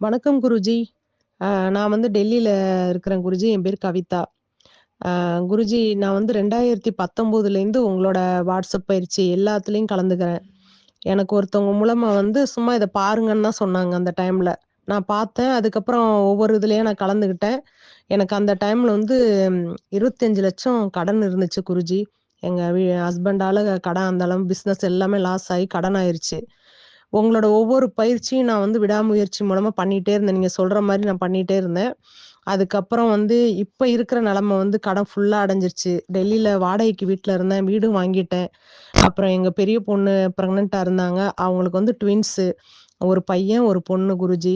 வணக்கம் குருஜி. நான் வந்து டெல்லியில இருக்கிறேன் குருஜி. என் பேர் கவிதா. குருஜி நான் வந்து 2019லேருந்து உங்களோட வாட்ஸ்அப் பயிற்சி எல்லாத்துலயும் கலந்துக்கிறேன். எனக்கு ஒருத்தவங்க மூலமா வந்து சும்மா இதை பாருங்கன்னு தான் சொன்னாங்க அந்த டைம்ல. நான் பார்த்தேன். அதுக்கப்புறம் ஒவ்வொரு இதுலேயும் நான் கலந்துக்கிட்டேன். எனக்கு அந்த டைம்ல வந்து 25,00,000 கடன் இருந்துச்சு குருஜி. எங்க வீ ஹஸ்பண்டால கடன் அந்த அளவு பிசினஸ் எல்லாமே லாஸ் ஆகி கடன் ஆயிருச்சு. உங்களோட ஒவ்வொரு பயிற்சியும் நான் வந்து விடாமுயற்சி மூலமா பண்ணிட்டே இருந்தேன். நீங்க சொல்ற மாதிரி நான் பண்ணிட்டே இருந்தேன். அதுக்கப்புறம் வந்து இப்ப இருக்கிற நிலைமை வந்து கடன் ஃபுல்லா அடைஞ்சிருச்சு. டெல்லியில வாடகைக்கு வீட்டுல இருந்தேன். வீடும் வாங்கிட்டேன். அப்புறம் எங்க பெரிய பொண்ணு பிரெக்னன்ட்டா இருந்தாங்க. அவங்களுக்கு வந்து ட்வின்ஸு. ஒரு பையன், ஒரு பொண்ணு குருஜி.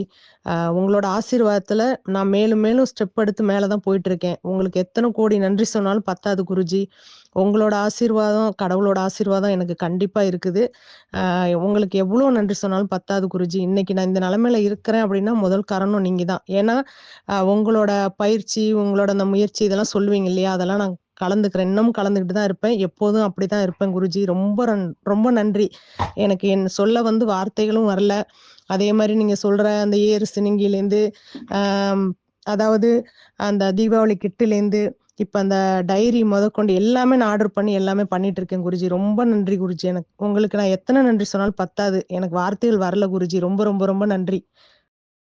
உங்களோட ஆசீர்வாதத்துல நான் மேலும் மேலும் ஸ்டெப் எடுத்து மேலதான் தான் போயிட்டுருக்கேன். உங்களுக்கு எத்தனை கோடி நன்றி சொன்னாலும் பத்தாது குருஜி. உங்களோட ஆசீர்வாதம், கடவுளோட ஆசீர்வாதம் எனக்கு கண்டிப்பா இருக்குது. உங்களுக்கு எவ்வளவு நன்றி சொன்னாலும் பத்தாது குருஜி. இன்னைக்கு நான் இந்த நிலைமையில இருக்கிறேன் அப்படின்னா முதல் காரணம் நீங்க தான். ஏன்னா, உங்களோட பயிற்சி, உங்களோட அந்த முயற்சி இதெல்லாம் சொல்லுவீங்க இல்லையா? அதெல்லாம் நான் கலந்துக்கிறேன். இன்னமும் கலந்துக்கிட்டு தான் இருப்பேன். எப்போதும் அப்படி தான் இருப்பேன் குருஜி. ரொம்ப ரொம்ப நன்றி. எனக்கு என் சொல்ல வந்து வார்த்தைகளும் வரல. அதே மாதிரி நீங்க சொல்ற அந்த ஏறு சினிங்கிலேருந்து அதாவது அந்த தீபாவளி கிட்டுலேருந்து, இப்ப அந்த டைரி முதற்கொண்டு எல்லாமே நான் ஆர்டர் பண்ணி எல்லாமே பண்ணிட்டு இருக்கேன் குருஜி. ரொம்ப நன்றி குருஜி. எனக்கு உங்களுக்கு நான் எத்தனை நன்றி சொன்னாலும் பத்தாது. எனக்கு வார்த்தைகள் வரல குருஜி. ரொம்ப ரொம்ப ரொம்ப நன்றி.